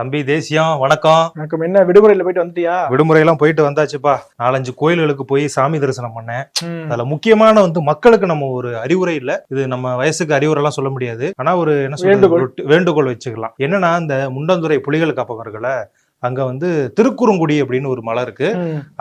தம்பி தேசியம் வணக்கம். வணக்கம் என்ன விடுமுறையில போயிட்டு வந்துட்டியா? விடுமுறையெல்லாம் போயிட்டு வந்தாச்சுப்பா. நாலஞ்சு கோயில்களுக்கு போய் சாமி தரிசனம் பண்ணேன். அதுல முக்கியமான வந்து மக்களுக்கு நம்ம ஒரு அறிவுரை இல்ல. இது நம்ம வயசுக்கு அறிவுரை எல்லாம் சொல்ல முடியாது. ஆனா ஒரு என்ன சொல்றது? வேண்டுகோள். வச்சுக்கலாம். என்னன்னா இந்த முண்டந்துறை புலிகள் காப்பகர்களை அங்க வந்து திருக்குறுங்குடி அப்படின்னு ஒரு மலை இருக்கு.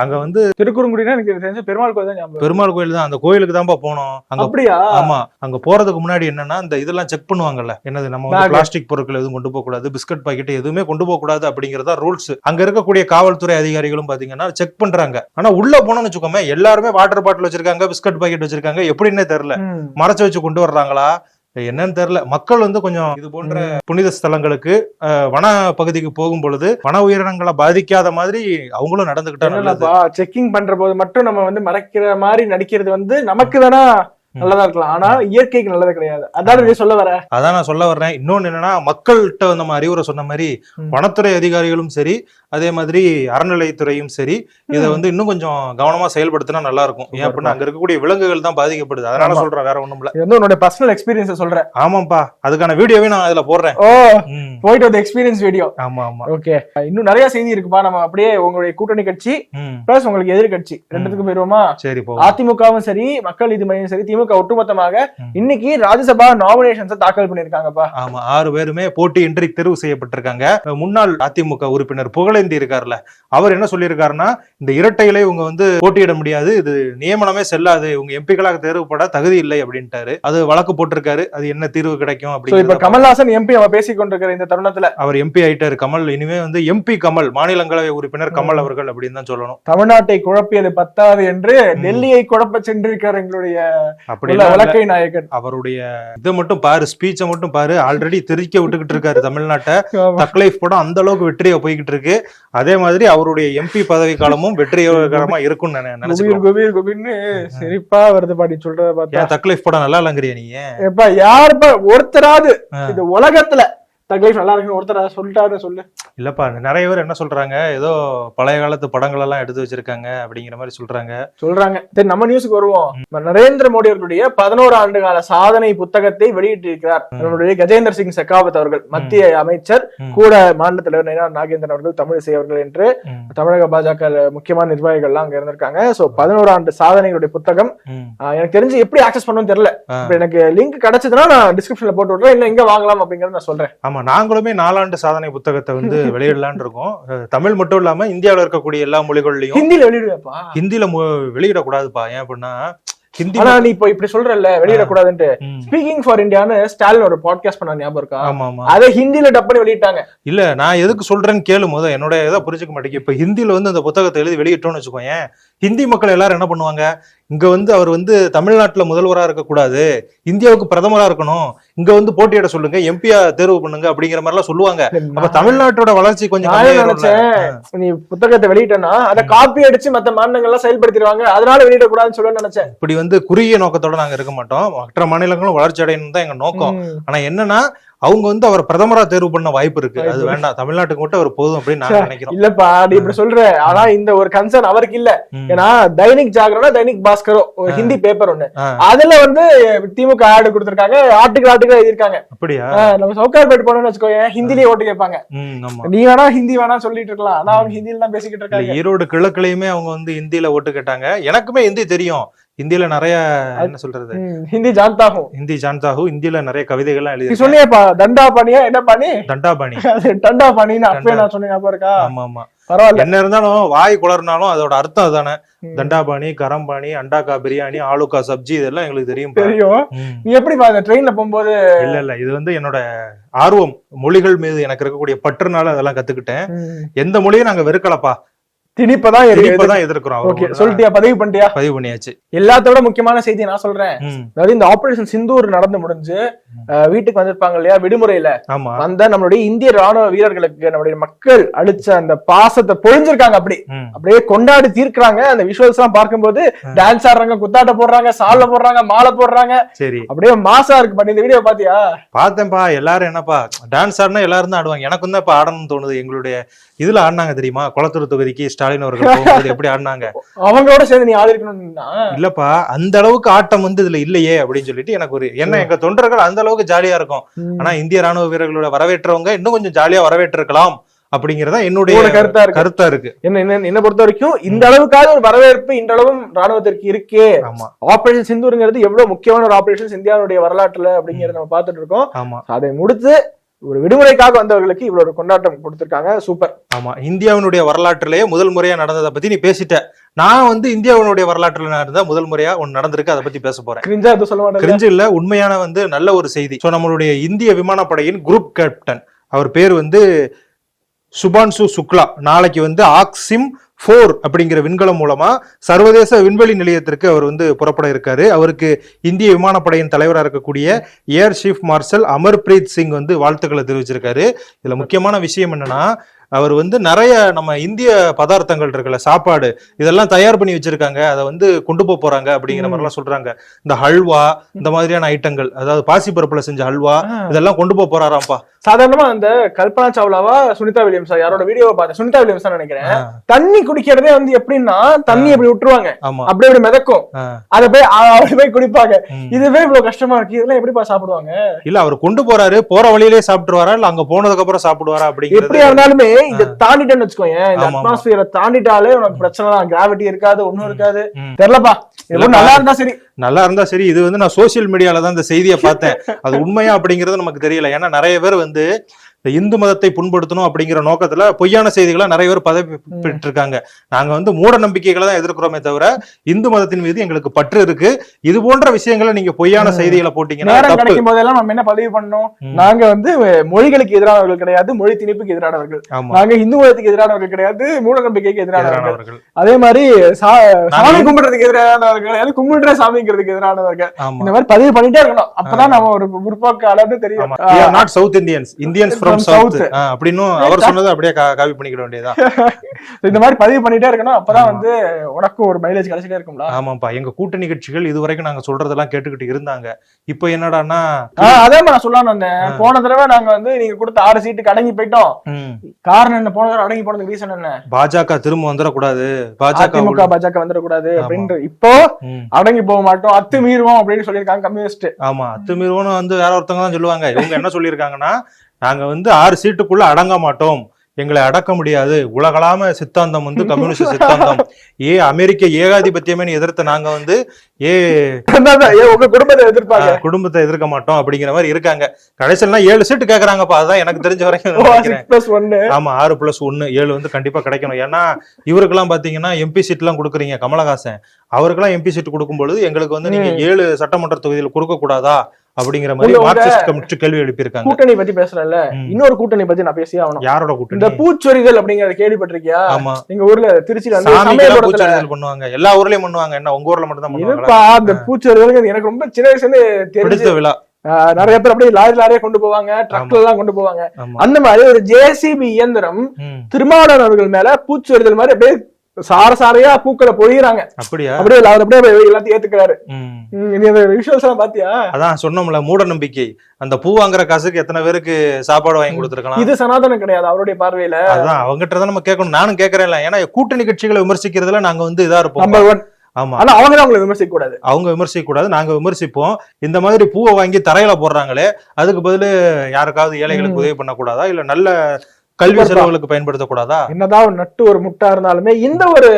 அங்க வந்து திருக்குறுங்குடினா எனக்கு தெரிஞ்ச பெருமாள் கோயில் தான். பெருமாள் கோயில் தான். அந்த கோயிலுக்கு தான்ப்பா போனோம். அங்க அப்படியா? ஆமா. அங்க போறதுக்கு முன்னாடி என்னன்னா இந்த இதெல்லாம் செக் பண்ணுவாங்கல்ல. என்னது நம்ம வந்து. பிளாஸ்டிக் பொருட்கள் எதுவும் கொண்டு போக கூடாது பிஸ்கட் பாக்கெட் எதுவுமே கொண்டு போக கூடாது அப்படிங்கறதா ரூல்ஸ். அங்க இருக்கக்கூடிய காவல்துறை அதிகாரிகளும் பாத்தீங்கன்னா செக் பண்றாங்க. ஆனா உள்ள போனோம்னு வச்சுக்கோமே எல்லாருமே வாட்டர் பாட்டில் வச்சிருக்காங்க பிஸ்கட் பாக்கெட் வச்சிருக்காங்க எப்படின்னே தெரியல. மறைச்சு வச்சு கொண்டு வர்றாங்களா? என்னன்னு தெரியல. மக்கள் வந்து கொஞ்சம் இது போன்ற புனித ஸ்தலங்களுக்கு அஹ், வன பகுதிக்கு போகும் பொழுது வன உயிரினங்களை பாதிக்காத மாதிரி அவங்களும் நடந்துகிட்டா நல்லது. என்னடாப்பா செக்கிங் பண்ற போது மட்டும் நம்ம வந்து மறைக்கிற மாதிரி நடிக்கிறது வந்து நமக்கு வேணா நல்லதா இருக்கலாம். ஆனா இயற்கைக்கு நல்லது கிடையாது. அதான் நீ சொல்ல வர? அதான் நான் சொல்ல வர்றேன். இன்னொன்னு என்னன்னா மக்கள்கிட்ட நம்ம அறிவுரை சொன்ன மாதிரி. வனத்துறை அதிகாரிகளும் சரி அதே மாதிரி அறநிலையத்துறையும் சரி இதை வந்து இன்னும் கொஞ்சம் கவனமா செயல்படுத்தினா நல்லா இருக்கும். ஏன் அப்படின்னா அங்க இருக்கக்கூடிய விலங்குகள் தான் பாதிக்கப்படுது. அதனால. சொல்றேன் வேற ஒண்ணும் இல்ல. இது வந்து உன்னோட பர்சனல் எக்ஸ்பீரியன்ஸ் சொல்றேன். ஆமாப்பா அதுக்கான வீடியோவே நான் அதுல போடுறேன். ஓ. போயிட்டு வந்து எக்ஸ்பீரியன்ஸ் வீடியோ ஆமா ஆமா. ஓகே இன்னும் நிறைய செய்தி இருக்குப்பா. நம்ம அப்படியே உங்களுடைய கூட்டணி கட்சி. பிளஸ் உங்களுக்கு எதிர் கட்சி ரெண்டுத்துக்கும் போயிருவோமா? சரி அதிமுகவும் சரி மக்கள் நீதி மையம் சரி திமுக ஒட்டுமொத்தமாக ம். இன்னைக்கு ராஜ்யசபா நாமினேஷன்ஸ் தாக்கல் பண்ணிருக்காங்கப்பா ஆமா ஆறு பேருமே போட்டியின்றி தேர்வு செய்யப்பட்டிருக்காங்க. முன்னாள் அதிமுக உறுப்பினர் புகழேந்தி இருக்காருல்ல அவர் என்ன சொல்லியிருக்காருன்னா இந்த இரட்டையில இவங்க வந்து போட்டியிட முடியாது இது நியமனமே செல்லாது இவங்க எம்பிக்களாக தேர்வுப்பட தகுதி இல்லை அப்படின்ட்டாரு. அது வழக்கு போட்டிருக்காரு அது என்ன தீர்வு கிடைக்கும் இப்ப அப்படின்னு கமல்ஹாசன் எம்பி நம்ம பேசிக் கொண்டிருக்கிற இந்த தருணத்துல அவர் எம்பி ஆயிட்டாரு கமல் இனிமே வந்து எம்பி கமல் மாநிலங்களவை உறுப்பினர் கமல் அவர்கள் அப்படின்னு தான் சொல்லணும். தமிழ்நாட்டை குழப்பியது பத்தாது என்று டெல்லியை குழப்ப சென்றிருக்கார் எங்களுடைய அப்படி வழக்கை நாயகன். அவருடைய இதை மட்டும் பாரு ஸ்பீச்சை மட்டும் பாரு ஆல்ரெடி தெரிக்க விட்டுக்கிட்டு இருக்காரு தமிழ்நாட்டை. ஆமா. தக் லைஃப் படம் அந்த அளவுக்கு வெற்றியா போய்கிட்டு இருக்கு. அதே மாதிரி அவருடைய எம்பி பதவி காலமும் வெற்றிகரமா இருக்கும்னு நான் குபீர் நினைச்சுக்கிறேன் குபீர் குபீர்னு சிரிப்பா வருது பாடி சொல்றத பார்த்தா. ஏன் தக் லைஃப் படம் நல்லா இல்லங்கிறியா நீ? எப்ப யாருப்பா ஒருத்தராது. இந்த உலகத்துல தக்லைஃப் நல்லா இருக்குன்னு ஒருத்தரா சொல்லிட்டாரு சொல்லு. இல்லப்பா நிறைய பேர் என்ன சொல்றாங்க? ஏதோ பழைய காலத்து படங்கள் எல்லாம் எடுத்து வச்சிருக்காங்க அப்படிங்கிற மாதிரி சொல்றாங்க. சொல்றாங்க. சரி நம்ம நியூஸ்க்கு வருவோம். நரேந்திர மோடி அவர்களுடைய பதினோரு ஆண்டு கால சாதனை புத்தகத்தை வெளியிட்டிருக்கிறார். நம்மளுடைய கஜேந்திர சிங் செகாவத் அவர்கள் மத்திய அமைச்சர். கூட மாநில தலைவர் நயினா நாகேந்திரன் அவர்கள் தமிழிசை அவர்கள் என்று தமிழக பாஜக முக்கியமான நிர்வாகிகள்லாம் அங்க இருந்திருக்காங்க. சோ பதினோரு ஆண்டு சாதனைகளுடைய புத்தகம். எனக்கு தெரிஞ்சு எப்படி ஆக்சஸ் பண்ணணும்னு தெரியல. எனக்கு லிங்க் கிடைச்சதுன்னா நான் டிஸ்கிரிப்ஷன்ல போட்டு விடுறேன் இல்ல எங்க வாங்கலாம் அப்படிங்கறத நான் சொல்றேன். ஆமா நாங்களுமே நாலாண்டு சாதனை புத்தகத்தை வந்து வெளியிடலாம்னு இருக்கோம். தமிழ் மட்டும் இல்லாம இந்தியாவுல இருக்கக்கூடிய எல்லா மொழிகள்லயும் ஹிந்தில வெளியிடுவேப்பா. ஹிந்தில மு- வெளியிடக்கூடாதுப்பா. ஏன் அப்படின்னா ஹிந்தி ஆனா நீ இப்போ இப்படி சொல்றல்ல வெளியிடக்கூடாதுன்ட்டு. ஸ்பீக்கிங் ஃபார் இந்தியான்னு ஸ்டாலின் ஒரு பாட்காஸ்ட் பண்ண ஞாபகம் இருக்கா? ஆமா ஆமா. அதை ஹிந்தில டப் பண்ணி வெளியிட்டாங்க. இல்ல நான் எதுக்கு சொல்றேன்னு கேளு முத என்னோட இதை புரிஞ்சுக்க மாட்டேங்க இப்ப ஹிந்தில வந்து அந்த புத்தகத்தை எழுதி வெளியிட்டோம்னு வச்சுக்கோயேன். ஹிந்தி மக்கள் எல்லாரும் என்ன பண்ணுவாங்க? இங்க வந்து அவர் வந்து தமிழ்நாட்டுல முதல்வரா இருக்கக்கூடாது. இந்தியாவுக்கு பிரதமரா இருக்கணும். இங்க வந்து போட்டியிட சொல்லுங்க. எம்பியா தேர்வு பண்ணுங்க அப்படிங்கிற மாதிரி எல்லாம் சொல்லுவாங்க. அப்ப தமிழ்நாட்டோட வளர்ச்சி கொஞ்சம். நினைச்சேன்? நீ புத்தகத்தை வெளியிட்டனா அதை காப்பி அடிச்சு மத்த மாநிலங்கள் எல்லாம் செயல்படுத்திடுவாங்க. அதனால வெளியிடக்கூடாதுன்னு சொல்ல நினைச்சேன். இப்படி வந்து குறுகிய நோக்கத்தோட நாங்க இருக்க மாட்டோம். மற்ற மாநிலங்களும் வளர்ச்சி அடையணும் தான் எங்க நோக்கம். ஆனா என்னன்னா அவங்க வந்து அவர் பிரதமரா தேர்வு பண்ண வாய்ப்பு இருக்கு. அது. வேண்டாம். தமிழ்நாட்டுக்கு மட்டும் அவர் போதும் அப்படின்னு நாங்க நினைக்கிறோம். இல்லப்பா நீ இப்படி சொல்ற. ஆனா இந்த ஒரு கன்சர்ன் அவருக்கு இல்ல. ஏன்னா தைனிக் ஜாகரனா தைனிக் பாஸ்கரோ. ஹிந்தி பேப்பர் ஒண்ணு. அதுல வந்து திமுக ஆடு கொடுத்திருக்காங்க ஆட்டுக்கு ஆட்டுக்கு எழுதிருக்காங்க அப்படியா? நம்ம சவுகார்பேட் போனோம்னு வச்சுக்கோயேன் ஹிந்திலேயே ஓட்டு கேட்பாங்க. நீ வேணா ஹிந்தி வேணா சொல்லிட்டு இருக்கலாம். ஆனா அவங்க ஹிந்தில தான் பேசிக்கிட்டு இருக்காங்க. ஈரோடு கிழக்குலயுமே அவங்க வந்து ஹிந்தில ஓட்டு கேட்டாங்க. எனக்குமே ஹிந்தி தெரியும். ஹிந்தில நிறைய என்ன சொல்றது? ஹிந்தி ஜான்தாகும் ஹிந்தி ஜான்தாகு ஹிந்தில நிறைய கவிதைகள்லாம் நீ எழுதி சொன்னியப்பா தண்டா பாணியா என்ன பாணி தண்டாபாணி அது டண்டா பாணின்னு அப்பவே. நான் சொன்னேன் ஞாபகம் இருக்கா? ஆமா ஆமா பரவாயில்ல. என்ன இருந்தாலும் வாய் குளர்னாலும் அதோட அர்த்தம் அதானே. தண்டாபாணி கரம்பாணி அண்டாக்கா பிரியாணி ஆலுக்கா சப்ஜி இதெல்லாம் எங்களுக்கு தெரியும் தெரியும். நீ எப்படி அந்த ட்ரெயின்ல போகும்போது? இல்ல இல்ல இது வந்து என்னோட ஆர்வம். மொழிகள் மீது எனக்கு இருக்கக்கூடிய பற்றுனால அதெல்லாம் கத்துக்கிட்டேன். எந்த மொழியும் நாங்க வெறுக்கலப்பா. திணிப்பதான் இப்பதான் எதிர்க்கிறோம் ஓகே சொல்லிட்டியா? பதிவு பண்ணிட்டியா? பதிவு பண்ணியாச்சு. எல்லாத்தோட முக்கியமான செய்தி நான் சொல்றேன். அதாவது இந்த ஆபரேஷன் சிந்தூர் நடந்து முடிஞ்சு வீட்டுக்கு வந்திருப்பாங்க இல்லையா? விடுமுறையில. வந்த நம்மளுடைய இந்திய ராணுவ வீரர்களுக்கு நம்மளுடைய மக்கள் அளிச்ச அந்த பாசத்தை பொழிஞ்சிருக்காங்க அப்படி. அப்படியே கொண்டாடி தீர்க்கறாங்க. அந்த விஷுவல்ஸ் எல்லாம் பார்க்கும்போது டான்ஸ் ஆடுறாங்க குத்தாட்ட போடுறாங்க சால்ல போடுறாங்க மாலை போடுறாங்க. சரி. அப்படியே மாசா இருக்கு பண்ணி இந்த வீடியோ பாத்தியா? பார்த்தேன்ப்பா எல்லாரும் என்னப்பா டான்ஸ் ஆடினா எல்லாரும் தான் ஆடுவாங்க. எனக்கும் தான் இப்ப ஆடணும்னு தோணுது. எங்களுடைய இதுல ஆடினாங்க தெரியுமா? குளத்தூர் தொகுதிக்கு ஸ்டாலின் அவர்கள் எப்படி ஆடினாங்க? அவங்களோட சேர்ந்து நீ ஆதரிக்கணும்னா இல்லப்பா அந்த அளவுக்கு ஆட்டம் வந்து இதுல இல்லையே அப்படின்னு சொல்லிட்டு எனக்கு ஒரு என்ன எங்க தொண்டர்கள் அந்த அளவுக்கு ஜாலியா இருக்கும். ஆனா இந்திய ராணுவ வீரர்களோட வரவேற்றவங்க இன்னும் கொஞ்சம் ஜாலியா வரவேற்றிருக்கலாம் அப்படிங்கறதா என்னுடைய கருத்தா இருக்கு. கருத்தா இருக்கு. என்ன என்ன பொறுத்த வரைக்கும் இந்த அளவுக்காவது ஒரு வரவேற்பு இந்த அளவும் ராணுவத்திற்கு இருக்கே. ஆமா. ஆபரேஷன் சிந்தூருங்கிறது எவ்வளவு முக்கியமான ஒரு ஆபரேஷன் இந்தியாவுடைய வரலாற்றுல அப்படிங்கறத நம்ம பார்த்துட்டு இருக்கோம். ஆமா. அதை முடித்து ஒரு விடுமுறைக்காக வந்தவர்களுக்கு இவ்வளவு கொண்டாட்டம் கொடுத்திருக்காங்க. சூப்பர். ஆமா இந்தியாவினுடைய வரலாற்றிலேயே முதல் முறையா நடந்ததை பத்தி நீ பேசிட்ட. நான் வந்து இந்தியாவினுடைய வரலாற்றுல நடந்த முதல் முறையா ஒன்னு நடந்திருக்கு அதை பத்தி பேச போறேன். கிரிஞ்சா எதுவும் சொல்ல மாட்டேன் கிரிஞ்சு இல்ல உண்மையான வந்து நல்ல ஒரு செய்தி. சோ நம்மளுடைய இந்திய விமானப்படையின் குரூப் கேப்டன் அவர் பேர் வந்து சுபான்சு சுக்லா. நாளைக்கு வந்து ஆக்சிம் ஃபோர் அப்படிங்கிற விண்கலம் மூலமா சர்வதேச விண்வெளி நிலையத்திற்கு அவர் வந்து புறப்பட இருக்காரு. அவருக்கு இந்திய விமானப்படையின் தலைவராக இருக்கக்கூடிய air chief marshal Amarpreet Singh வந்து வாழ்த்துக்களை தெரிவிச்சிருக்காரு. இதுல முக்கியமான விஷயம் என்னன்னா அவர் வந்து நிறைய நம்ம இந்திய பதார்த்தங்கள் இருக்குல்ல சாப்பாடு இதெல்லாம் தயார் பண்ணி வச்சிருக்காங்க. அதை வந்து கொண்டு போக போறாங்க அப்படிங்கிற. மாதிரிலாம் சொல்றாங்க. இந்த ஹல்வா இந்த மாதிரியான ஐட்டங்கள் அதாவது பாசி பருப்புல செஞ்ச ஹல்வா இதெல்லாம் கொண்டு போக போறாராம்ப்பா. சாதாரணமா அந்த கல்பனா சாவ்லாவா சுனிதா வில்லியம்ஸா யாரோட வீடியோவை பார்த்தேன் சுனிதா வில்லியம்ஸ் நினைக்கிறேன். தண்ணி குடிக்கிறதே வந்து எப்படின்னா தண்ணி அப்படி விட்டுருவாங்க? ஆமா. அப்படியே அப்படி மிதக்கும். அதை போய் அ- அப்படி போய் குடிப்பாங்க. இதுவே இவ்வளவு கஷ்டமா இருக்கு. இதெல்லாம் எப்படிப்பா சாப்பிடுவாங்க? இல்ல அவர் கொண்டு போறாரு. போற வழியிலே சாப்பிட்டுருவாரா? இல்ல அங்க போனதுக்கு அப்புறம் சாப்பிடுவாரா அப்படிங்கிறது எப்படியா இருந்தாலுமே இத தாண்டிட்டேன்னு வச்சுக்கோங்க இந்த. அட்மாஸ்பியரை தாண்டிட்டாலே உனக்கு பிரச்சனை தான். கிராவிட்டி இருக்காது ஒண்ணும் இருக்காது. தெரியலப்பா. நல்லா இருந்தா சரி. நல்லா இருந்தா சரி. இது வந்து நான் சோசியல் மீடியால தான் இந்த செய்தியை பார்த்தேன். அது உண்மையா அப்படிங்கிறது நமக்கு தெரியல. ஏன்னா நிறைய பேர் வந்து இந்த மதத்தை புண்படுத்தணும் அப்படிங்கிற நோக்கத்துல பொய்யான செய்திகளை நிறைய பேர் பதவி பெற்று இருக்காங்க நாங்க வந்து மூட நம்பிக்கைகளை தான் எதிர்க்கிறோமே தவிர இந்து மதத்தின் மீது எங்களுக்கு பற்று இருக்கு. இது போன்ற விஷயங்களை நீங்க பொய்யான. செய்திகளை போட்டீங்கன்னா கிடைக்கும் போதெல்லாம் நம்ம என்ன பதிவு பண்ணோம். நாங்க வந்து மொழிகளுக்கு எதிரானவர்கள் கிடையாது மொழி திணிப்புக்கு எதிரானவர்கள். நாங்க இந்து மதத்துக்கு எதிரானவர்கள் கிடையாது மூட நம்பிக்கைக்கு எதிரானவர்கள். அதே மாதிரி சாமி கும்பிடுறதுக்கு எதிரானவர்கள் கிடையாது கும்பிடுற சாமிங்கிறதுக்கு எதிரானவர்கள். இந்த மாதிரி பதிவு பண்ணிட்டே இருக்கணும். அப்பதான் நம்ம ஒரு முற்போக்கு அளவு தெரியும். are not South அப்படின்னும் அவர் சொன்னதை அப்படியே காப்பி பண்ணிக்கிட வேண்டியதா இந்த மாதிரி பதிவு பண்ணிட்டே இருக்கணும். அப்பதான். வந்து உனக்கும் ஒரு மைலேஜ் கிடைச்சிட்டே இருக்கும்ல ஆமாப்பா. எங்க கூட்டணி கட்சிகள் இது வரைக்கும் நாங்க சொல்றதெல்லாம் கேட்டுக்கிட்டு இருந்தாங்க. இப்போ என்னடான்னா ஆஹ் அதே மாதிரி நான் சொல்லலாம்னு வந்தேன். போன தடவை நாங்க வந்து நீங்க கொடுத்த ஆறு சீட்டுக்கு அடங்கி போயிட்டோம். காரணம் என்ன? போன தடவை அடங்கி போனதுக்கு ரீசன் என்ன? பாஜக திரும்ப வந்துடக்கூடாது. பாஜக அதிமுக பாஜக வந்துடக்கூடாது ஆமா. அப்படின்ட்டு இப்போ அடங்கி போக மாட்டோம். அத்துமீறுவோம் அப்படின்னு சொல்லியிருக்காங்க கம்யூனிஸ்ட் ஆமா. அத்துமீறுவனும் வந்து வேற ஒருத்தவங்க தான் சொல்லுவாங்க. இவங்க என்ன சொல்லியிருக்காங்கன்னா நாங்க வந்து ஆறு சீட்டுக்குள்ள அடங்க மாட்டோம். எங்களை அடக்க முடியாது. உலகளாம சித்தாந்தம் வந்து கம்யூனிஸ்ட் சித்தாந்தம். ஏ அமெரிக்க ஏகாதிபத்தியமே எதிர்த்த நாங்க வந்து ஏ உங்க குடும்பத்தை எதிர்ப்பாங்க? குடும்பத்தை எதிர்க்க மாட்டோம் அப்படிங்கிற மாதிரி இருக்காங்க. கடைசியில ஏழு சீட்டு கேக்குறாங்கப்பா. அதுதான் எனக்கு தெரிஞ்ச வரைக்கும் ஆமா ஆறு பிளஸ் ஒன்னு ஏழு வந்து கண்டிப்பா கிடைக்கணும். ஏன்னா இவருக்கெல்லாம் பாத்தீங்கன்னா எம்பி சீட் எல்லாம் கொடுக்குறீங்க கமலஹாசன். அவருக்கெல்லாம் எம்பி சீட் கொடுக்கும் பொழுது எங்களுக்கு வந்து நீங்க ஏழு சட்டமன்ற தொகுதியில் கொடுக்க கூடாதா அப்படிங்கிற மாதிரி மார்க்சிஸ்ட் கமிட்டி கேள்வி எழுப்பியிருக்காங்க. கூட்டணி பத்தி பேசுறேன்ல. இன்னொரு கூட்டணி பத்தி நான் பேசியே ஆகணும். யாரோட இந்த கூட்டணி பூச்சொரிதல் அப்படிங்கறத கேள்விப்பட்டிருக்கியா? ஆமா. எங்க ஊர்ல திருச்சியில வந்து சமயபுரத்துல பண்ணுவாங்க. எல்லா ஊர்லயும் பண்ணுவாங்க. என்ன உங்க ஊர்ல மட்டும் தான் பண்ணுவாங்க அந்த பூச்சொரிதல் எனக்கு ரொம்ப சின்ன வயசுல இருந்து தெரிஞ்சு விழா. நிறைய பேர் அப்படியே லாரி லாரியா கொண்டு போவாங்க ட்ரக்ல எல்லாம் கொண்டு போவாங்க. அந்த மாதிரி ஒரு ஜேசிபி இயந்திரம். திருமாவளவன் அவர்கள் மேல பூச்சொரிதல் மாதிரி அப்படியே சார சாரையா பூக்களை பொழியறாங்க. அப்படியா? அப்படியே அவர் அப்படியே எல்லாத்தையும் ஏத்துக்கிறாரு. நீ அந்த விஷுவல்ஸ் எல்லாம் பாத்தியா? அதான் சொன்னோம்ல மூட நம்பிக்கை. அந்த பூ வாங்குற காசுக்கு எத்தனை பேருக்கு சாப்பாடு வாங்கி கொடுத்துருக்கலாம்? இது சனாதனம் கிடையாது அவருடைய பார்வையில. அதான் அவங்ககிட்ட தான் நம்ம கேட்கணும். நானும் கேட்கறேன்ல ஏன்னா கூட்டணி கட்சிகளை விமர்சிக்கிறதுல நாங்க வந்து இதா இருப்போம். நம்பர் ஒன் ஆமா. ஆனா அவங்க தான் உங்களை விமர்சிக்க கூடாது அவங்க விமர்சிக்க கூடாது நாங்க விமர்சிப்போம். இந்த மாதிரி பூவை வாங்கி தரையில போடுறாங்களே அதுக்கு பதிலு யாருக்காவது ஏழைகளுக்கு. உதவி பண்ணக்கூடாதா? இல்ல நல்ல கல்வி. செலவுகளுக்கு பயன்படுத்தக்கூடாதா? என்னதான் நட்டு ஒரு முட்டா இருந்தாலுமே இந்த ஒரு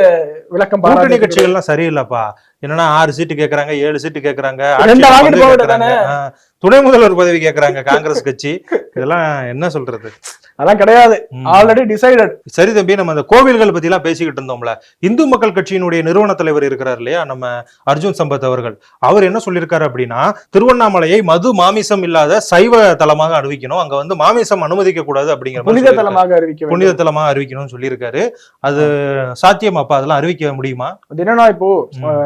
விளக்கம் கூட்டணி கட்சிகள்லாம் சரியில்லைப்பா. என்னன்னா ஆறு சீட்டு கேக்குறாங்க ஏழு சீட்டு கேக்குறாங்க துணை முதல்வர் பதவி கேக்குறாங்க காங்கிரஸ் கட்சி. இதெல்லாம் என்ன சொல்றது? அதெல்லாம் கிடையாது. ஆல்ரெடி டிசைடட் சரி தம்பி நம்ம அந்த கோவில்கள் பத்தி எல்லாம் பேசிக்கிட்டு இருந்தோம்ல. இந்து மக்கள் கட்சியினுடைய நிறுவன தலைவர் இருக்கிறார் இல்லையா? நம்ம அர்ஜுன் சம்பத் அவர்கள். அவர் என்ன சொல்லியிருக்காரு அப்படின்னா திருவண்ணாமலையை மது மாமிசம் இல்லாத சைவ தலமாக அறிவிக்கணும். அங்க வந்து மாமிசம் அனுமதிக்க கூடாது அப்படிங்கிற புனித. தலமாக அறிவிக்க. புனித தலமா அறிவிக்கணும்னு சொல்லியிருக்காரு. அது சாத்தியமாப்பா அதெல்லாம் அறிவிக்க முடியுமா? என்னன்னா இப்போ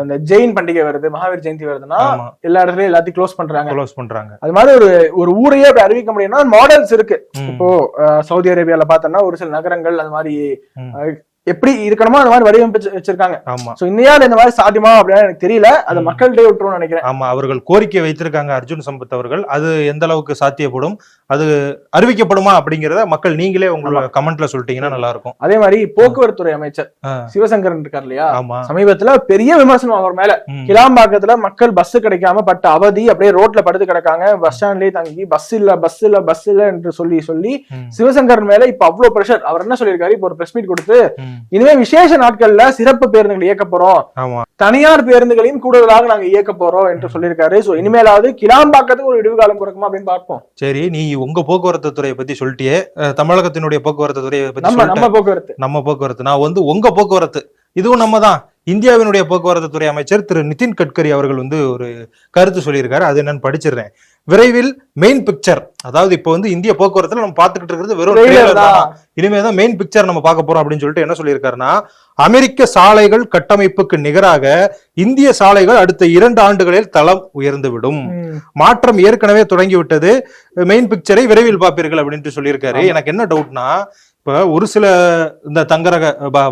இந்த ஜெயின் பண்டிகை வருது மகாவீர் ஜெயந்தி வருதுன்னா எல்லா இடத்துலயும் எல்லாத்தையும் க்ளோஸ் பண்றாங்க. க்ளோஸ் பண்றாங்க. அது மாதிரி ஒரு ஒரு ஊரையே அப்படி அறிவிக்க முடியும்னா மாடல்ஸ் இருக்கு. இப்போ சவுதி அரேபியால பார்த்தோம்னா ஒரு சில நகரங்கள் அது மாதிரி எப்படி இருக்கணுமோ அந்த மாதிரி வடிவமைச்சு வச்சிருக்காங்க. ஆமா. சோ இந்தியாவில இந்த மாதிரி சாத்தியமா அப்படின்னு எனக்கு தெரியல. அதை. மக்கள்கிட்ட விட்டுருவோம்னு நினைக்கிறேன். ஆமா அவர்கள் கோரிக்கை வைத்திருக்காங்க அர்ஜுன் சம்பத் அவர்கள். அது எந்த அளவுக்கு சாத்தியப்படும்? அது அறிவிக்கப்படுமா அப்படிங்கறத மக்கள் நீங்களே உங்களோட கமெண்ட்ல சொல்லிட்டீங்கன்னா நல்லா இருக்கும் அதே மாதிரி போக்குவரத்துறை அமைச்சர். சிவசங்கரன் இருக்கார் இல்லையா? ஆமா. சமீபத்துல பெரிய விமர்சனம் அவர் மேல. கிளாம்பாக்கத்துல மக்கள் பஸ் கிடைக்காம பட்ட அவதி அப்படியே ரோட்ல படுத்து கிடக்காங்க. பஸ் ஸ்டாண்ட்லயே தங்கி பஸ் இல்ல பஸ் இல்ல பஸ் இல்ல என்று சொல்லி சொல்லி. சிவசங்கரன் மேல இப்ப அவ்வளவு பிரஷர் அவர் என்ன சொல்லியிருக்காரு? இப்ப ஒரு பிரஸ் மீட் கொடுத்து. இனிமே விசேஷ நாட்கள்ல சிறப்பு பேருந்துகள் இயக்க போறோம். ஆமா. தனியார் பேருந்துகளையும் கூடுதலாக நாங்க இயக்க போறோம் என்று சொல்லியிருக்காரு. சோ இனிமேலாவது கிளாம்பாக்கத்துக்கு ஒரு இடிவு காலம் பிறக்குமா அப்படின்னு பார்ப்போம். சரி நீ உங்க போக்குவரத்து துறையை பத்தி சொல்லிட்டியே. அஹ், தமிழகத்தினுடைய போக்குவரத்து துறையை பத்தி நம்ம சொல்லிட்ட. நம்ம போக்குவரத்து. நம்ம போக்குவரத்து. நான் வந்து உங்க போக்குவரத்து. இதுவும் நம்ம தான் இந்தியாவினுடைய போக்குவரத்து துறை அமைச்சர் திரு நிதின் கட்கரி அவர்கள் வந்து ஒரு கருத்து சொல்லியிருக்காரு. அது என்னன்னு படிச்சிடுறேன். விரைவில் மெயின் பிக்சர் அதாவது இப்போ வந்து இந்திய போக்குவரத்துல நம்ம பார்த்துக்கிட்டு இருக்கிறது வெறும் தான். தான் இனிமே தான் மெயின் பிக்சர் நம்ம பார்க்க போறோம் அப்படின்னு சொல்லிட்டு என்ன சொல்லியிருக்காருன்னா அமெரிக்க சாலைகள் கட்டமைப்புக்கு நிகராக இந்திய சாலைகள் அடுத்த இரண்டு ஆண்டுகளில் தளம் உயர்ந்துவிடும். மாற்றம் ஏற்கனவே தொடங்கிவிட்டது மெயின் பிக்சரை விரைவில் பார்ப்பீர்கள் அப்படின்ட்டு சொல்லியிருக்காரு. எனக்கு என்ன டவுட்னா இப்ப ஒரு சில இந்த தங்கரக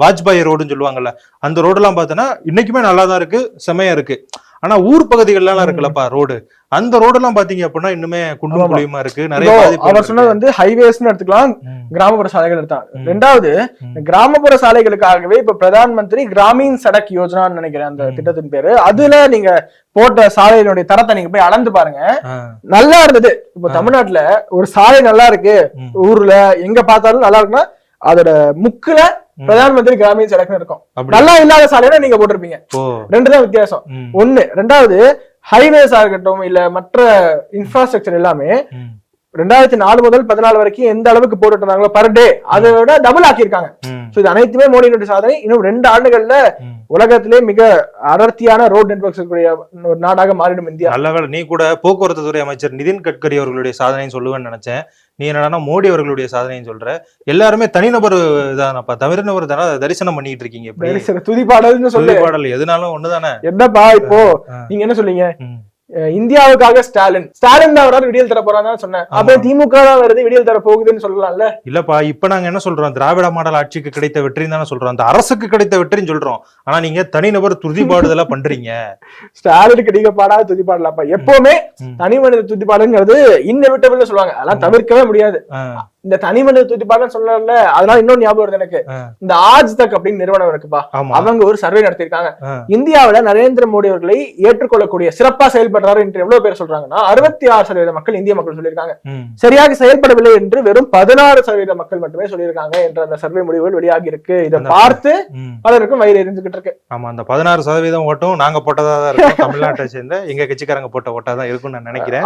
வாஜ்பாய் ரோடுன்னு சொல்லுவாங்கல்ல அந்த ரோடெல்லாம் பார்த்தோன்னா இன்னைக்குமே நல்லா தான் இருக்கு செமையா இருக்கு ஆனா ஊர் பகுதிகள்லாம். இருக்குல்லப்பா ரோடு அந்த ரோடெல்லாம் பாத்தீங்க அப்படின்னா இன்னுமே குண்டும் ஆமா. குழியுமா இருக்கு நிறைய அவர் சொன்னது. வந்து ஹைவேஸ்னு எடுத்துக்கலாம் கிராமப்புற சாலைகள் எடுத்தாங்க ம். ரெண்டாவது கிராமப்புற சாலைகளுக்காகவே இப்ப பிரதான் மந்திரி கிராமீன் சடக் யோஜனான்னு நினைக்கிறேன் அந்த. திட்டத்தின் பேரு அதுல நீங்க போட்ட சாலையினுடைய தரத்தை நீங்க போய் அளந்து பாருங்க நல்லா இருந்தது இப்ப. தமிழ்நாட்டுல ஒரு சாலை நல்லா இருக்கு ஊர்ல எங்க பார்த்தாலும் நல்லா இருக்குன்னா அதோட முக்குல. பிரதான் மந்திரி கிராமீன் சடக்னு இருக்கும். நல்லா இல்லாத சாலையில நீங்க போட்டிருப்பீங்க. ரெண்டு தான் வித்தியாசம். ஒண்ணு ரெண்டாவது ஹைவேஸா இருக்கட்டும் இல்ல மற்ற இன்ஃப்ராஸ்ட்ரக்சர் எல்லாமே ரெண்டாயிரத்தி நாலு முதல் பதினாலு வரைக்கும் எந்த அளவுக்கு போட்டுட்டு இருந்தாங்களோ பர் டே அதை விட டபுள் ஆக்கியிருக்காங்க. சோ இது அனைத்துமே மோடியினுடைய சாதனை. இன்னும் ரெண்டு ஆண்டுகள்ல. உலகத்திலே மிக அடர்த்தியான ரோட் நெட்வொர்க்ஸ் இருக்கக்கூடிய ஒரு நாடாக மாறிடும் இந்தியா. நல்ல நீ கூட போக்குவரத்து துறை அமைச்சர் நிதின் கட்கரி அவர்களுடைய சாதனைன்னு சொல்லுவேன்னு நினைச்சேன். நீ என்னன்னா மோடி அவர்களுடைய சாதனைன்னு சொல்ற. எல்லாருமே தனிநபர் தானப்பா தவிரநபர் தானே? தரிசனம் பண்ணிட்டு இருக்கீங்க சரி, துதிப்பாடல்னு சொல்லு. பாடல் எதுனாலும் ஒண்ணுதானே? என்னப்பா இப்போ. நீங்க என்ன சொல்றீங்க? இந்தியாவுக்காக ஸ்டாலின். ஸ்டாலின் தான் வராது விடியல் தர போறான்னு சொன்னேன். அப்ப ஆமா. திமுக தான் வருது விடியல் தர போகுதுன்னு சொல்லலாம்ல? இல்லப்பா இப்ப நாங்க என்ன சொல்றோம்? திராவிட மாடல் ஆட்சிக்கு கிடைத்த வெற்றின்னு தானே சொல்றோம். அந்த அரசுக்கு கிடைத்த வெற்றின்னு சொல்றோம். ஆனா நீங்க தனிநபர் துதிபாடுதலா பண்றீங்க. ஸ்டாலினுக்கு நீங்க பாடாத துதிப்பாடலாப்பா எப்பவுமே. தனி மனித துதிப்பாடுங்கிறது இன்னெவிட்டபிள்னு சொல்லுவாங்க. அதெல்லாம் தவிர்க்கவே முடியாது. இந்த தனி மனித துதிப்பாடுன்னு சொல்லல அதனால இன்னொன்னு ஞாபகம் வருது எனக்கு. இந்த ஆஜ் தக் அப்படின்னு நிறுவனம் இருக்குப்பா. அவங்க ஒரு சர்வே நடத்திருக்காங்க. இந்தியாவுல நரேந்திர மோடி அவர்களை ஏற்றுக்கொள்ளக்கூடிய சிறப்பா செயல்படுறாரு என்று எவ்வளவு பேர் சொல்றாங்கன்னா அறுபத்தி ஆறு சதவீத மக்கள் இந்திய மக்கள் சொல்லியிருக்காங்க. சரியாக செயல்படவில்லை என்று வெறும் பதினாறு சதவீத மக்கள் மட்டுமே சொல்லியிருக்காங்க என்ற அந்த சர்வே முடிவுகள் வெளியாகி இருக்கு இதை பார்த்து. பலருக்கும் வயிறு எரிஞ்சுக்கிட்டு இருக்கு. ஆமா அந்த பதினாறு சதவீதம் ஓட்டும் நாங்க போட்டதா தான் இருக்கும். தமிழ்நாட்டை சேர்ந்த எங்க கட்சிக்காரங்க போட்ட ஓட்டா தான் இருக்கும்னு நான் நினைக்கிறேன்.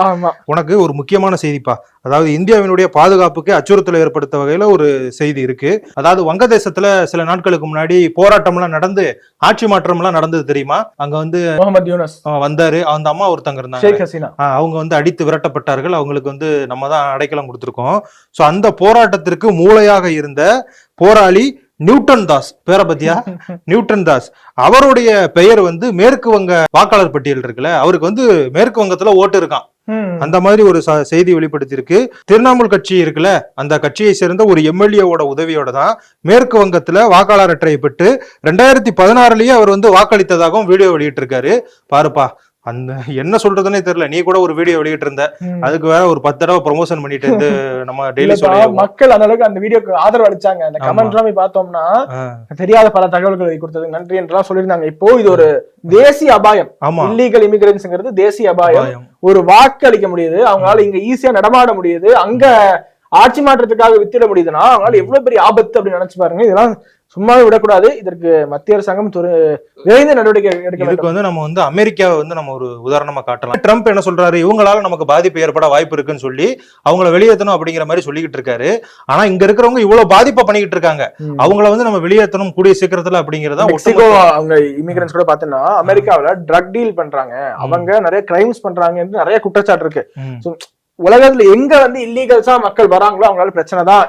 உனக்கு ஒரு முக்கியமான செய்திப்பா. அதாவது இந்தியாவினுடைய பாதுகாப்புக்கு அச்சுறுத்தலை ஏற்படுத்த வகையில ஒரு செய்தி இருக்கு. அதாவது வங்கதேசத்துல சில நாட்களுக்கு முன்னாடி போராட்டம்லாம் நடந்து ஆட்சி மாற்றம்லாம் நடந்தது தெரியுமா? அங்க வந்து முகமது யூனஸ். வந்தாரு. அந்த அம்மா ஒருத்தங்க இருந்தாங்க அவங்க வந்து அடித்து விரட்டப்பட்டார்கள். அவங்களுக்கு வந்து நம்ம தான் அடைக்கலம் கொடுத்துருக்கோம். ஸோ அந்த போராட்டத்திற்கு மூளையாக இருந்த போராளி நியூட்டன் தாஸ். பேரை பத்தியா? நியூட்டன் தாஸ். அவருடைய பெயர் வந்து மேற்கு வங்க வாக்காளர் பட்டியல் இருக்குல்ல. அவருக்கு வந்து மேற்கு வங்கத்துல ஓட்டு இருக்கான். அந்த மாதிரி ஒரு செய்தி வெளிப்படுத்தியிருக்கு. திரிணாமுல் கட்சி இருக்குல்ல அந்த கட்சியை சேர்ந்த ஒரு எம்எல்ஏவோட உதவியோட தான் மேற்கு வங்கத்துல வாக்காளர் அற்றையை பெற்று ரெண்டாயிரத்தி பதினாறுலயே அவர் வந்து வாக்களித்ததாகவும் வீடியோ வெளியிட்டிருக்காரு. பாருப்பா அந்த என்ன சொல்றதுன்னே தெரியல. நீ கூட ஒரு வீடியோ வெளியிட்டு இருந்த. அதுக்கு வேற ஒரு பத்து தடவை ப்ரொமோஷன் பண்ணிட்டு இருந்து நம்ம டெய்லி மக்கள் அந்த அளவுக்கு அந்த வீடியோக்கு ஆதரவு அளிச்சாங்க. அந்த. கமெண்ட் எல்லாம் பார்த்தோம்னா தெரியாத பல தகவல்களை கொடுத்தது. நன்றி என்றெல்லாம் சொல்லியிருந்தாங்க. இப்போ இது ஒரு தேசிய அபாயம். ஆமா. இல்லீகல் இமிகிரன்ஸ்ங்கிறது தேசிய அபாயம். அபாயம். ஒரு வாக்கு அளிக்க முடியுது. அவங்களால இங்க ஈஸியா நடமாட முடியுது. அங்க ஆட்சி மாற்றத்துக்காக வித்திட முடியுதுன்னா அவங்களால எவ்வளவு பெரிய ஆபத்து அப்படின்னு நினைச்சு பாருங்க. இதெல்லாம் சும்மாவே விடக்கூடாது. இதற்கு மத்திய அரசாங்கம் விரைந்து நடவடிக்கை எடுக்க இதுக்கு வந்து நம்ம வந்து அமெரிக்காவை வந்து நம்ம ஒரு உதாரணமா காட்டலாம். ட்ரம்ப் என்ன சொல்றாரு? இவங்களால நமக்கு பாதிப்பு ஏற்பட வாய்ப்பு இருக்குன்னு சொல்லி அவங்கள வெளியேற்றணும் அப்படிங்கிற மாதிரி சொல்லிக்கிட்டு இருக்காரு. ஆனா இங்க இருக்கிறவங்க இவ்வளவு பாதிப்பை பண்ணிக்கிட்டு இருக்காங்க. அவங்கள வந்து நம்ம வெளியேற்றணும் கூடிய சீக்கிரத்துல அப்படிங்கறதா மெக்சிகோ அவங்க இமிகிரன்ஸ் கூட பாத்தீங்கன்னா அமெரிக்காவுல ட்ரக் டீல் பண்றாங்க. அவங்க நிறைய கிரைம்ஸ் பண்றாங்க நிறைய குற்றச்சாட்டு இருக்கு. உலகத்துல எங்க வந்து இல்லீகல்ஸா மக்கள் வராங்களோ அவங்களால பிரச்சனை தான்.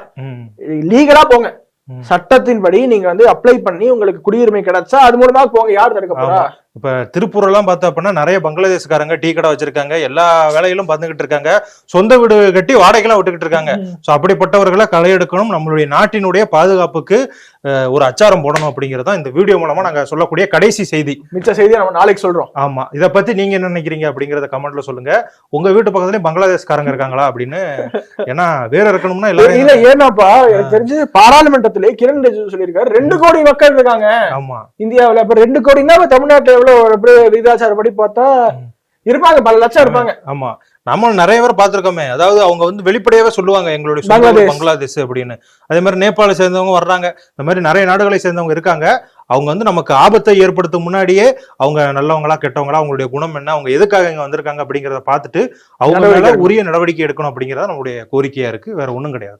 லீகலா போங்க. சட்டத்தின்படி நீங்க வந்து அப்ளை பண்ணி உங்களுக்கு குடியுரிமை கிடைச்சா அது மூலமா போங்க. யார் தடுக்க போறா? இப்ப திருப்பூர் எல்லாம் பார்த்தா அப்படின்னா நிறைய பங்களாதேஷ்காரங்க டீ கடை வச்சிருக்காங்க. எல்லா வேலையிலும் பார்த்துக்கிட்டு இருக்காங்க. சொந்த வீடு கட்டி வாடகைலாம் விட்டுக்கிட்டு இருக்காங்க. சோ அப்படிப்பட்டவர்களை களை எடுக்கணும். நம்மளுடைய நாட்டினுடைய பாதுகாப்புக்கு ஒரு அச்சாரம் போடணும் அப்படிங்கிறது தான் இந்த வீடியோ மூலமா நாங்க சொல்லக்கூடிய கடைசி செய்தி. மிச்ச செய்தியை நம்ம நாளைக்கு சொல்றோம். ஆமா. இத பத்தி நீங்க என்ன நினைக்கிறீங்க அப்படிங்கறத கமெண்ட்ல சொல்லுங்க. உங்க வீட்டு பக்கத்துலயும் பங்களாதேஷ்காரங்க இருக்காங்களா அப்படின்னு. ஏன்னா வேற இருக்கணும்னா இல்ல எல்லாரும் ஏன்னாப்பா எனக்கு தெரிஞ்சு பாராளுமன்றத்திலே கிரண் ரிஜிஜு சொல்லியிருக்காரு. ரெண்டு கோடி மக்கள் இருக்காங்க. ஆமா. இந்தியாவுல. இப்ப ரெண்டு கோடின்னா இப்ப தமிழ்நாட்டுல எவ்வளவு எப்படி விகிதாச்சாரப்படி பார்த்தா இருப்பாங்க பல லட்சம் இருப்பாங்க. ஆமா. நம்ம நிறைய பேர் பார்த்திருக்கோமே. அதாவது அவங்க வந்து வெளிப்படையாவே சொல்லுவாங்க எங்களுடைய பங்களாதேஷ். அப்படின்னு. அதே மாதிரி நேபாள சேர்ந்தவங்க வர்றாங்க. இந்த மாதிரி நிறைய நாடுகளை சேர்ந்தவங்க இருக்காங்க. அவங்க வந்து நமக்கு ஆபத்தை ஏற்படுத்தும் முன்னாடியே அவங்க நல்லவங்களா கெட்டவங்களா அவங்களுடைய குணம் என்ன அவங்க எதுக்காக இங்க வந்திருக்காங்க அப்படிங்கறத பார்த்துட்டு அவங்க. உரிய நடவடிக்கை எடுக்கணும் அப்படிங்கறத நம்மளுடைய கோரிக்கையா இருக்கு. வேற ஒண்ணும் கிடையாது.